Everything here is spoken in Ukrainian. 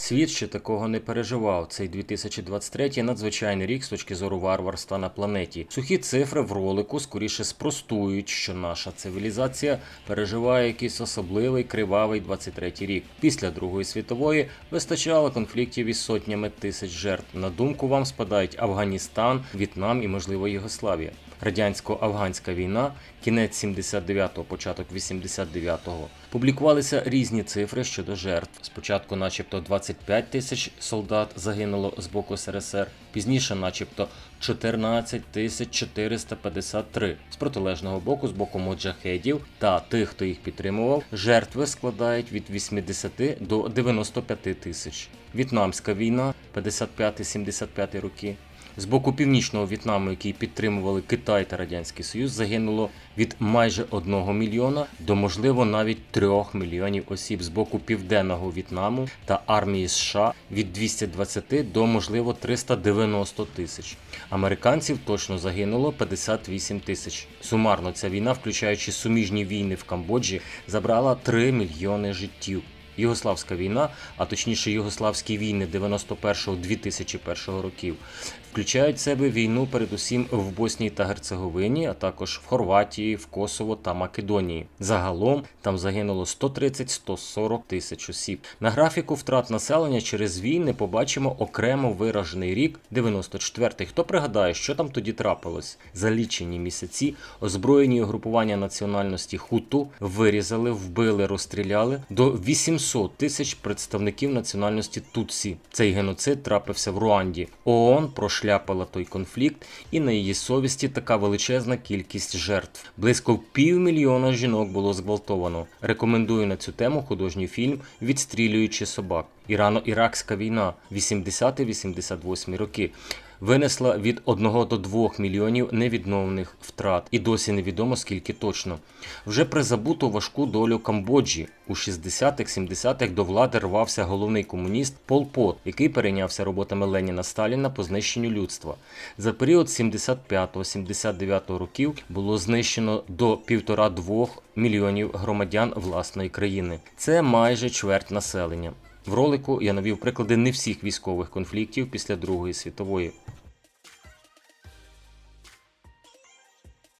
Світ ще такого не переживав. Цей 2023 надзвичайний рік з точки зору варварства на планеті. Сухі цифри в ролику скоріше спростують, що наша цивілізація переживає якийсь особливий кривавий 23 рік. Після Другої світової вистачало конфліктів із сотнями тисяч жертв. На думку вам спадають Афганістан, В'єтнам і, можливо, Єгославія. Радянсько-афганська війна, кінець 79-го, початок 89-го. Публікувалися різні цифри щодо жертв. Спочатку, начебто, 25 тисяч солдат загинуло з боку СРСР, пізніше, начебто, 14 тисяч 453. З протилежного боку, з боку моджахедів та тих, хто їх підтримував, жертви складають від 80 до 95 тисяч. В'єтнамська війна 55-75 роки. З боку північного В'єтнаму, який підтримували Китай та Радянський Союз, загинуло від майже 1 мільйона до можливо навіть 3 мільйонів осіб з боку південного В'єтнаму та армії США від 220 до можливо 390 тисяч. Американців точно загинуло 58 тисяч. Сумарно ця війна, включаючи суміжні війни в Камбоджі, забрала 3 мільйони життів. Югославська війна, а точніше Югославські війни 91-2001 років, включають в себе війну передусім в Боснії та Герцеговині, а також в Хорватії, в Косово та Македонії. Загалом там загинуло 130-140 тисяч осіб. На графіку втрат населення через війни побачимо окремо виражений рік 94-й. Хто пригадає, що там тоді трапилось? За лічені місяці озброєні угрупування національності Хуту вирізали, вбили, розстріляли до 800 тисяч представників національності Тутсі. Цей геноцид трапився в Руанді. ООН прошляпала той конфлікт, і на її совісті така величезна кількість жертв. Близько півмільйона жінок було зґвалтовано. Рекомендую на цю тему художній фільм Відстрілюючи собак. Ірано-Іракська війна 80-88 роки. Винесла від 1 до 2 мільйонів невідновних втрат, і досі невідомо скільки точно. Вже призабуту важку долю Камбоджі у 60-х-70-х до влади рвався головний комуніст Пол Пот, який перейнявся роботами Леніна Сталіна по знищенню людства. За період 75-79 років було знищено до 1,5-2 мільйонів громадян власної країни. Це майже чверть населення. В ролику я навів приклади не всіх військових конфліктів після Другої світової.